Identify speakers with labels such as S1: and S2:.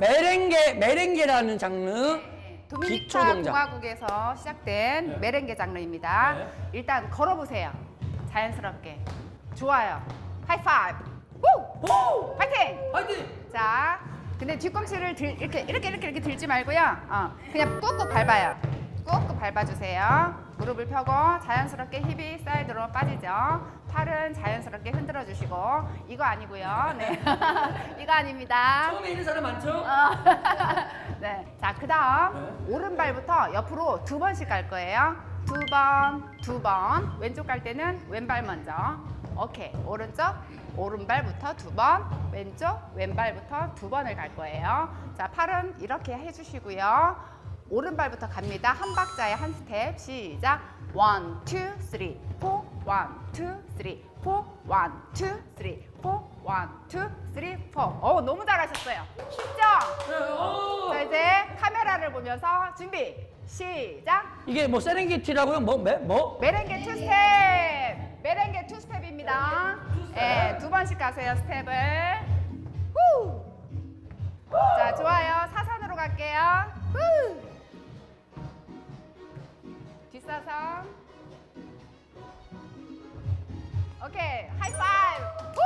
S1: 메렝게 메렝게라는 장르
S2: 네,
S1: 기초
S2: 도미니카
S1: 동작.
S2: 공화국에서 시작된
S1: 네.
S2: 메렝게 장르입니다.
S1: 네.
S2: 일단 걸어보세요. 자연스럽게. 좋아요. 하이파이브. 우!
S1: 오!
S2: 파이팅!
S1: 화이팅!
S2: 자, 근데 뒤꿈치를 들, 이렇게 이렇게 이렇게 이렇게 들지 말고요. 어, 그냥 꾹꾹 밟아요. 꾹꾹 밟아주세요. 무릎을 펴고 자연스럽게 힙이 사이드로 빠지죠. 팔은 자연스럽게 흔들어 주시고 이거 아니고요. 네, 이거 아닙니다.
S1: 처음에 있는 사람 많죠?
S2: 어. 네, 자 그 다음 오른발부터 옆으로 두 번씩 갈 거예요. 두 번, 두 번. 왼쪽 갈 때는 왼발 먼저. 오케이. 오른쪽, 오른발부터 두 번. 왼쪽, 왼발부터 두 번을 갈 거예요. 자, 팔은 이렇게 해주시고요. 오른발부터 갑니다. 한 박자에 한 스텝. 시작. 원, 투, 쓰리, 포. 원, 투, 쓰리, 포. 원, 투, 쓰리, 포. 원, 투, 쓰리, 포. 어, 너무 잘하셨어요. 쉽죠?
S1: 네, 오!
S2: 자, 이제 카메라를 보면서 준비. 시작.
S1: 이게 뭐 세렝게티라고요? 뭐? 뭐? 뭐?
S2: 메렝게 투 스텝. 메렝게 투 스텝입니다. 예, 두 번씩 가세요, 스텝을. 후! 자, 좋아요. 사선으로 갈게요. 후! 뒷사선. 오케이. 하이파이브.